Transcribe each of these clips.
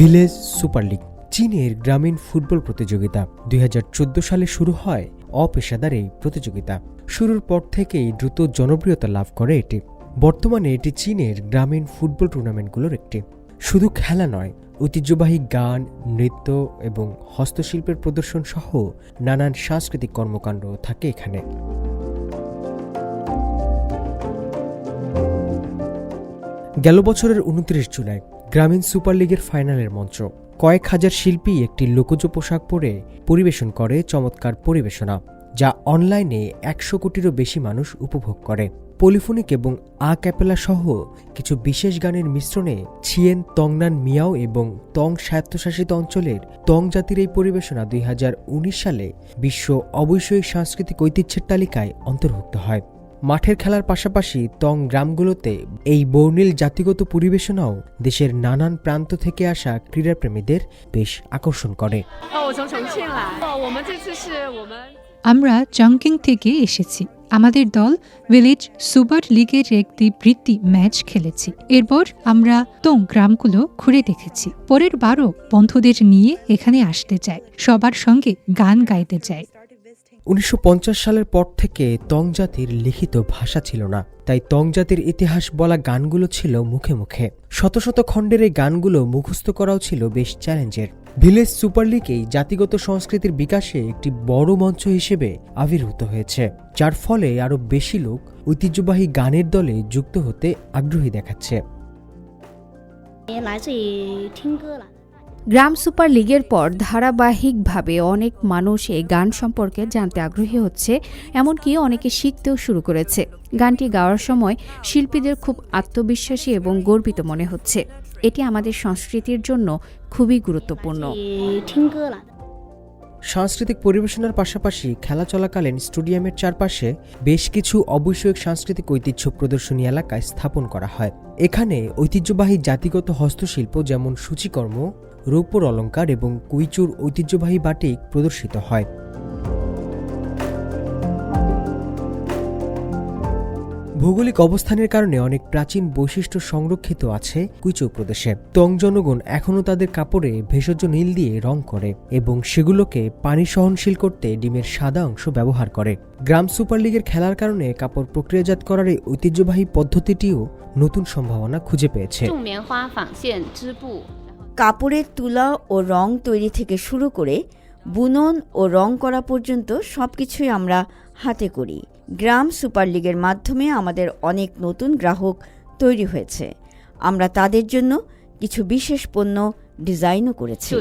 Village super league, চীনের গ্রামীণ football প্রতিযোগিতা দুই হাজার চোদ্দ সালে শুরু হয় অপেশাদার এই প্রতিযোগিতা। শুরুর পর থেকেই দ্রুত জনপ্রিয়তা লাভ করে এটি। বর্তমানে এটি চীনের গ্রামীণ ফুটবল টুর্নামেন্টগুলোর একটি। শুধু খেলা নয়, ঐতিহ্যবাহী গান, নৃত্য এবং হস্তশিল্পের প্রদর্শন সহ নানান সাংস্কৃতিক কর্মকাণ্ড থাকে এখানে। গেল বছরের উনত্রিশ জুলাই গ্রামীণ সুপার লিগের ফাইনালের মঞ্চ। কয়েক হাজার শিল্পী একটি লোকজ পোশাক পরে পরিবেশন করে চমৎকার পরিবেশনা, যা অনলাইনে একশো কোটিরও বেশি মানুষ উপভোগ করে। পলিফোনিক এবং আ ক্যাপেলা সহ কিছু বিশেষ গানের মিশ্রণে ছিয়েন, তংনান, মিয়াও এবং তং স্বায়ত্তশাসিত অঞ্চলের তং জাতির এই পরিবেশনা দুই হাজার উনিশ সালে বিশ্ব অবশ্যই সাংস্কৃতিক ঐতিহ্যের তালিকায় অন্তর্ভুক্ত হয়। মাঠের খেলার পাশাপাশি তং গ্রামগুলোতে এই বর্ণিল জাতিগত পরিবেশনাও দেশের নানান প্রান্ত থেকে আসা ক্রীড়াপ্রেমীদের বেশ আকর্ষণ করে। আমরা চাংকিং থেকে এসেছি। আমাদের দল ভিলেজ সুপার লিগের একটি বৃত্তি ম্যাচ খেলেছি। এরপর আমরা তো গ্রামগুলো ঘুরে দেখেছি। পরের বারও বন্ধুদের নিয়ে এখানে আসতে চাই। সবার সঙ্গে গান গাইতে চায় উনিশশো পঞ্চাশ সালের পর থেকে তং জাতির লিখিত ভাষা ছিল না। তাই তং জাতির ইতিহাস বলা গানগুলো ছিল মুখে মুখে। শত শত খণ্ডের এই গানগুলো মুখস্থ করাও ছিল বেশ চ্যালেঞ্জের। ভিলেজ সুপার লিগেই জাতিগত সংস্কৃতির বিকাশে একটি বড় মঞ্চ হিসেবে আবির্ভূত হয়েছে, যার ফলে আরও বেশি লোক ঐতিহ্যবাহী গানের দলে যুক্ত হতে আগ্রহী দেখাচ্ছে। গ্রাম সুপার লিগের পর ধারাবাহিকভাবে অনেক মানুষ এই গান সম্পর্কে জানতে আগ্রহী হচ্ছে, এমনকি অনেকে শিখতেও শুরু করেছে। গানটি গাওয়ার সময় শিল্পীদের খুব আত্মবিশ্বাসী এবং গর্বিত মনে হচ্ছে। এটি আমাদের সংস্কৃতির জন্য খুবই গুরুত্বপূর্ণ। সাংস্কৃতিক পরিবেশনার পাশাপাশি খেলা চলাকালীন স্টেডিয়ামের চারপাশে বেশ কিছু অবৈষয়িক সাংস্কৃতিক ঐতিহ্য প্রদর্শনী এলাকায় স্থাপন করা হয়। এখানে ঐতিহ্যবাহী জাতিগত হস্তশিল্প যেমন সূচিকর্ম রৌপ্যর অলঙ্কার এবং কুইচুর ঐতিহ্যবাহী বাটিক প্রদর্শিত হয়। ভৌগোলিক অবস্থানের কারণে অনেক প্রাচীন বৈশিষ্ট্য সংরক্ষিত আছে কুইচো প্রদেশে। তং জনগণ এখনও তাদের কাপড়ে ভেষজ নীল দিয়ে রং করে এবং সেগুলোকে পানি সহনশীল করতে ডিমের সাদা অংশ ব্যবহার করে। গ্রাম সুপার লিগের খেলার কারণে কাপড় প্রক্রিয়াজাত করার এই ঐতিহ্যবাহী পদ্ধতিটিও নতুন সম্ভাবনা খুঁজে পেয়েছে। কাপড়ের তুলা ও রং তৈরি থেকে শুরু করে বুনন ও রং করা পর্যন্ত সব কিছুই আমরা হাতে করি। গ্রাম সুপার লিগের মাধ্যমে আমাদের অনেক নতুন গ্রাহক তৈরি হয়েছে। আমরা তাদের জন্য কিছু বিশেষ পণ্য ডিজাইনও করেছি।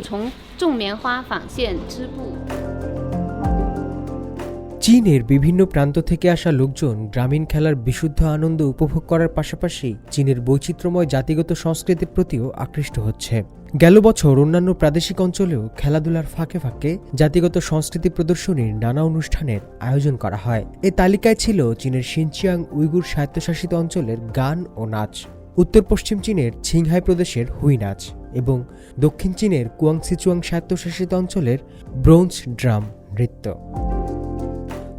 চীনের বিভিন্ন প্রান্ত থেকে আসা লোকজন গ্রামীণ খেলার বিশুদ্ধ আনন্দ উপভোগ করার পাশাপাশি চীনের বৈচিত্র্যময় জাতিগত সংস্কৃতির প্রতিও আকৃষ্ট হচ্ছে। গেল বছর অন্যান্য প্রাদেশিক অঞ্চলেও খেলাধুলার ফাঁকে ফাঁকে জাতিগত সংস্কৃতি প্রদর্শনীর নানা অনুষ্ঠানের আয়োজন করা হয়। এ তালিকায় ছিল চীনের সিনচিয়াং উইগুর স্বায়ত্তশাসিত অঞ্চলের গান ও নাচ উত্তর পশ্চিম চীনের ছিংহাই প্রদেশের হুই নাচ এবং দক্ষিণ চীনের কুয়াংসিচুয়াং স্বায়ত্তশাসিত অঞ্চলের ব্রোঞ্জ ড্রাম নৃত্য।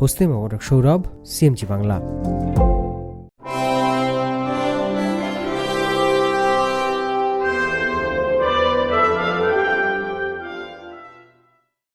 হোসনে মোবারক সৌরভ সিএমজি বাংলা।